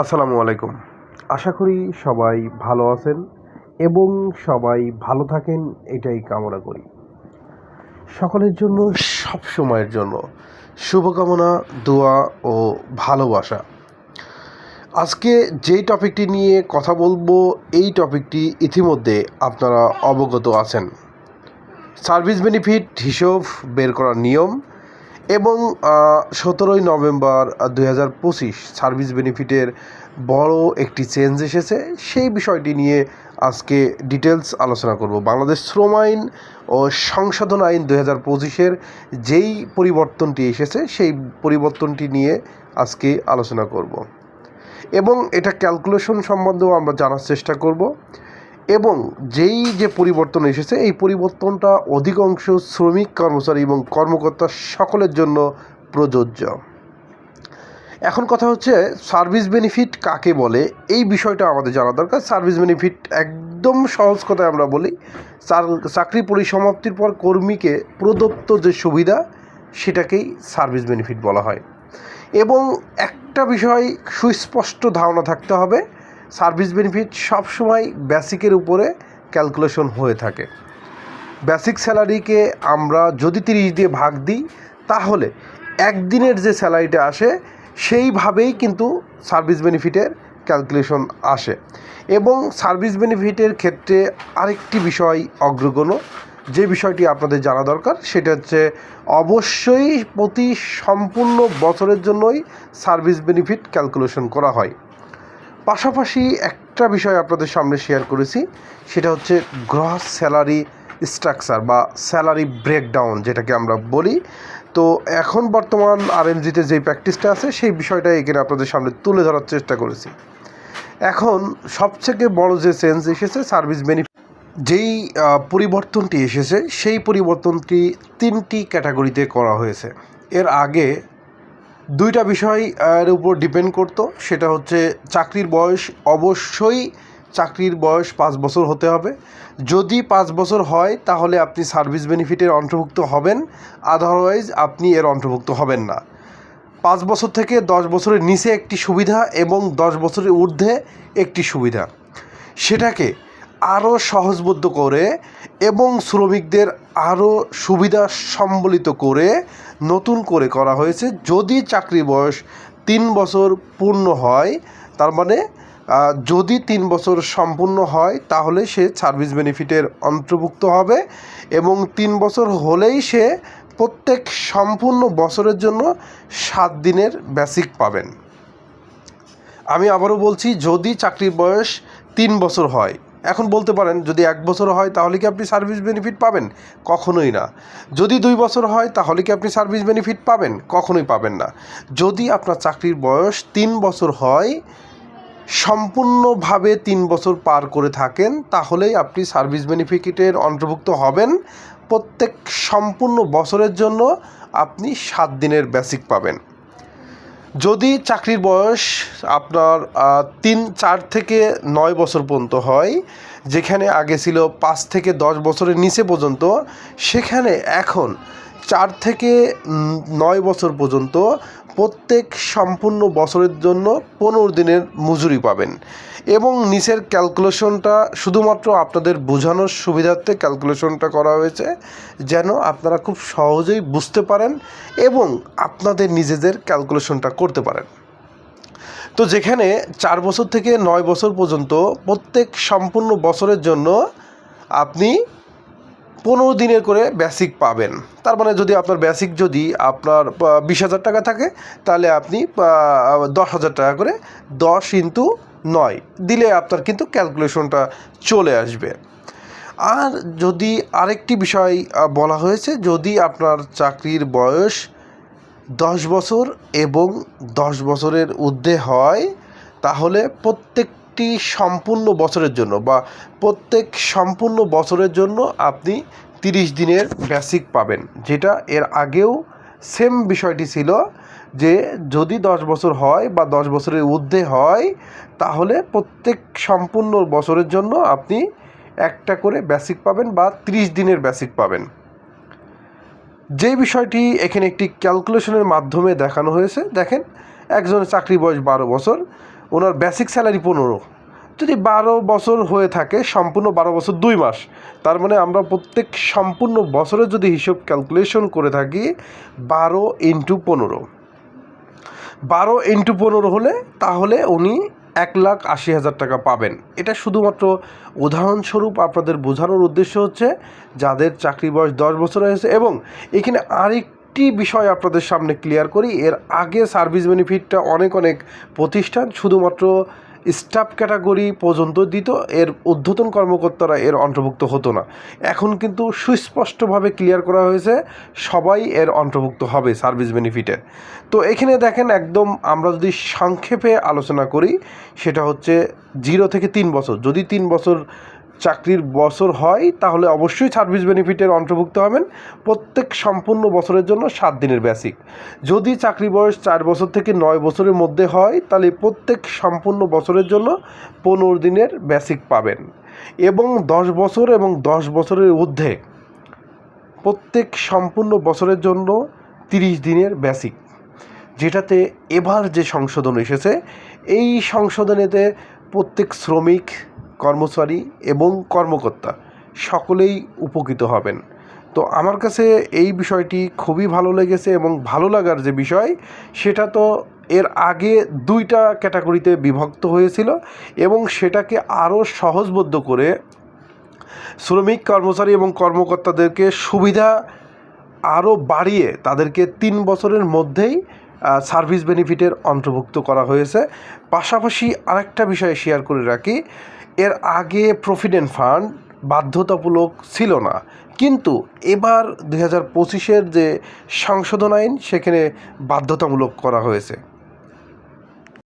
আসসালামু আলাইকুম। আশা করি সবাই ভালো আছেন এবং সবাই ভালো থাকেন, এটাই কামনা করি। সকলের জন্য, সব সময়ের জন্য শুভকামনা, দোয়া ও ভালোবাসা। আজকে যেই টপিকটি নিয়ে কথা বলব, এই টপিকটি ইতিমধ্যে আপনারা অবগত আছেন। সার্ভিস বেনিফিট, হিসাব বের করার নিয়ম এবং সতেরোই নভেম্বর দুই হাজার পঁচিশ সার্ভিস বেনিফিটের বড় একটি চেঞ্জ এসেছে। সেই বিষয়টি নিয়ে আজকে ডিটেলস আলোচনা করব। বাংলাদেশ শ্রম আইন ও সংশোধন আইন দুই হাজার পঁচিশের যেই পরিবর্তনটি এসেছে, সেই পরিবর্তনটি নিয়ে আজকে আলোচনা করব। এবং এটা ক্যালকুলেশন সম্বন্ধেও আমরা জানার চেষ্টা করব। এবং যেই যে পরিবর্তন এসেছে, এই পরিবর্তনটা অধিকাংশ শ্রমিক, কর্মচারী এবং কর্মকর্তা সকলের জন্য প্রযোজ্য। এখন কথা হচ্ছে সার্ভিস বেনিফিট কাকে বলে? এই বিষয়টা আমাদের জানা দরকার। সার্ভিস বেনিফিট একদম সহজ কথায় আমরা বলি চাকরি পরিসমাপ্তির পর কর্মীকে প্রদত্ত যে সুবিধা, সেটাকেই সার্ভিস বেনিফিট বলা হয়। এবং একটা বিষয় সুস্পষ্ট ধারণা থাকতে হবে সার্ভিস বেনিফিট সবসময় বেসিকের উপরে ক্যালকুলেশন হয়ে থাকে। বেসিক স্যালারিকে আমরা যদি তিরিশ দিয়ে ভাগ দিই, তাহলে একদিনের যে স্যালারিটা আসে, সেইভাবেই কিন্তু সার্ভিস বেনিফিটের ক্যালকুলেশন আসে। এবং সার্ভিস বেনিফিটের ক্ষেত্রে আরেকটি বিষয় অগ্রগণ্য, যে বিষয়টি আপনাদের জানা দরকার, সেটা হচ্ছে অবশ্যই প্রতি সম্পূর্ণ বছরের জন্যই সার্ভিস বেনিফিট ক্যালকুলেশন করা হয়। পাশাপাশি একটা বিষয় আপনাদের সামনে শেয়ার করেছি, সেটা হচ্ছে গ্রস স্যালারি স্ট্রাকচার বা স্যালারি ব্রেকডাউন যেটাকে আমরা বলি। তো এখন বর্তমান আরএমজিতে যেই প্র্যাকটিসটা আছে, সেই বিষয়টা এখানে আপনাদের সামনে তুলে ধরার চেষ্টা করেছি। এখন সবথেকে বড় যে চেঞ্জ এসেছে সার্ভিস বেনিফিট যেই পরিবর্তনটি এসেছে, সেই পরিবর্তনটি তিনটি ক্যাটাগরিতে করা হয়েছে। এর আগে দুইটা বিষয়, এর উপর ডিপেন্ড করতো। সেটা হচ্ছে চাকরির বয়স, অবশ্যই চাকরির বয়স পাঁচ বছর হতে হবে। যদি পাঁচ বছর হয়, তাহলে আপনি সার্ভিস বেনিফিটের অন্তর্ভুক্ত হবেন আদারওয়াইজ আপনি এর অন্তর্ভুক্ত হবেন না। পাঁচ বছর থেকে দশ বছরের নিচে একটি সুবিধা এবং দশ বছরের ঊর্ধ্বে একটি সুবিধা। সেটাকে আরও সহজবদ্ধ করে এবং শ্রমিকদের আরও সুবিধা সম্বলিত করে নতুন করে করা হয়েছে। যদি চাকরি বয়স তিন বছর পূর্ণ হয়, তার মানে যদি তিন বছর সম্পূর্ণ হয়, তাহলে সে সার্ভিস বেনিফিটের অন্তর্ভুক্ত হবে এবং তিন বছর হলেই সে প্রত্যেক সম্পূর্ণ বছরের জন্য সাত দিনের বেসিক পাবেন। আমি আবারও বলছি, যদি চাকরির বয়স তিন বছর হয় এখন বলতে পারেন, যদি এক বছর হয়, তাহলে কি আপনি সার্ভিস বেনিফিট পাবেন? কখনোই না। যদি দুই বছর হয়, তাহলে কি আপনি সার্ভিস বেনিফিট পাবেন? কখনোই পাবেন না। যদি আপনার চাকরির বয়স তিন বছর হয়, সম্পূর্ণভাবে তিন বছর পার করে থাকেন, তাহলেই আপনি সার্ভিস বেনিফিটের অন্তর্ভুক্ত হবেন। প্রত্যেক সম্পূর্ণ বছরের জন্য আপনি সাত দিনের বেসিক পাবেন। যদি চাকরির বয়স আপনার তিন, চার থেকে নয় বছর পর্যন্ত হয়, যেখানে আগে ছিল পাঁচ থেকে দশ বছরের নিচে পর্যন্ত, সেখানে এখন চার থেকে নয় বছর পর্যন্ত প্রত্যেক সম্পূর্ণ বছরের জন্য পনেরো দিনের মজুরি পাবেন। এবং নিচের ক্যালকুলেশনটা শুধুমাত্র আপনাদের বোঝানোর সুবিধার্থে ক্যালকুলেশনটা করা হয়েছে, যেন আপনারা খুব সহজেই বুঝতে পারেন এবং আপনাদের নিজেদের ক্যালকুলেশনটা করতে পারেন। তো যেখানে চার বছর থেকে নয় বছর পর্যন্ত প্রত্যেক সম্পূর্ণ বছরের জন্য আপনি পনেরো দিনের করে বেসিক পাবেন। তার মানে যদি আপনার বেসিক যদি আপনার বিশ হাজার টাকা থাকে, তাহলে আপনি দশ হাজার টাকা করে দশ ইন্টু নয় দিলে আপনার কিন্তু ক্যালকুলেশনটা চলে আসবে। আর যদি আরেকটি বিষয় বলা হয়েছে, যদি আপনার চাকরির বয়স দশ বছর এবং দশ বছরের ঊর্ধ্বে হয়, তাহলে প্রত্যেকটি সম্পূর্ণ বছরের জন্য বা প্রত্যেক সম্পূর্ণ বছরের জন্য আপনি তিরিশ দিনের বেসিক পাবেন। যেটা এর আগেও সেম বিষয়টি ছিল যে যদি দশ বছর হয় বা দশ বছরের ঊর্ধ্বে হয়, তাহলে প্রত্যেক সম্পূর্ণ বছরের জন্য আপনি একটা করে বেসিক পাবেন বা ত্রিশ দিনের বেসিক পাবেন। যে বিষয়টি এখানে একটি ক্যালকুলেশনের মাধ্যমে দেখানো হয়েছে, দেখেন একজনের চাকরি বয়স বারো বছর ওনার বেসিক স্যালারি পনেরো। যদি বারো বছর হয়ে থাকে, সম্পূর্ণ বারো বছর দুই মাস, তার মানে আমরা প্রত্যেক সম্পূর্ণ বছরের যদি হিসাব ক্যালকুলেশন করে থাকি, বারো ইন্টু পনেরো। বারো ইন্টু পনেরো হলে তাহলে উনি এক লাখ আশি হাজার টাকা পাবেন। এটা শুধুমাত্র উদাহরণস্বরূপ আপনাদের বোঝানোর উদ্দেশ্য হচ্ছে, যাদের চাকরি বয়স দশ বছর হয়েছে এবং এখানে আরেকটি বিষয় আপনাদের সামনে ক্লিয়ার করি। এর আগে সার্ভিস বেনিফিটটা অনেক অনেক প্রতিষ্ঠান, শুধুমাত্র স্টাফ ক্যাটাগরি পর্যন্ত দিত, এর ঊর্ধ্বতন কর্মকর্তারা এর অন্তর্ভুক্ত হতো না। এখন কিন্তু সুস্পষ্টভাবে ক্লিয়ার করা হয়েছে, সবাই এর অন্তর্ভুক্ত হবে সার্ভিস বেনিফিটের তো এখানে দেখেন একদম আমরা যদি সংক্ষেপে আলোচনা করি, সেটা হচ্ছে জিরো থেকে তিন বছর। যদি তিন বছর চাকরির বছর হয়, তাহলে অবশ্যই সার্ভিস বেনিফিটের অন্তর্ভুক্ত হবেন। প্রত্যেক সম্পূর্ণ বছরের জন্য সাত দিনের বেসিক যদি চাকরি বয়স চার বছর থেকে নয় বছরের মধ্যে হয়, তাহলে প্রত্যেক সম্পূর্ণ বছরের জন্য পনেরো দিনের বেসিক পাবেন। এবং দশ বছর এবং দশ বছরের ঊর্ধ্বে প্রত্যেক সম্পূর্ণ বছরের জন্য তিরিশ দিনের বেসিক যেটাতে এবার যে সংশোধন এসেছে, এই সংশোধনেতে প্রত্যেক শ্রমিক কর্মচারী এবং কর্মকর্তা সকলেই উপকৃত হবেন। তো আমার কাছে এই বিষয়টি খুবই ভালো লেগেছে এবং ভালো লাগার যে বিষয়, সেটা তো এর আগে দুইটা ক্যাটাগরিতে বিভক্ত হয়েছিল এবং সেটাকে আরও সহজবদ্ধ করে শ্রমিক, কর্মচারী এবং কর্মকর্তাদেরকে সুবিধা আরও বাড়িয়ে তাদেরকে তিন বছরের মধ্যেই সার্ভিস বেনিফিটের অন্তর্ভুক্ত করা হয়েছে। পাশাপাশি আরেকটা বিষয়ে শেয়ার করে রাখি, এর আগে প্রভিডেন্ট ফান্ড বাধ্যতামূলক ছিল না। কিন্তু এবার দু হাজার পঁচিশের যে সংশোধন আইন, সেখানে বাধ্যতামূলক করা হয়েছে।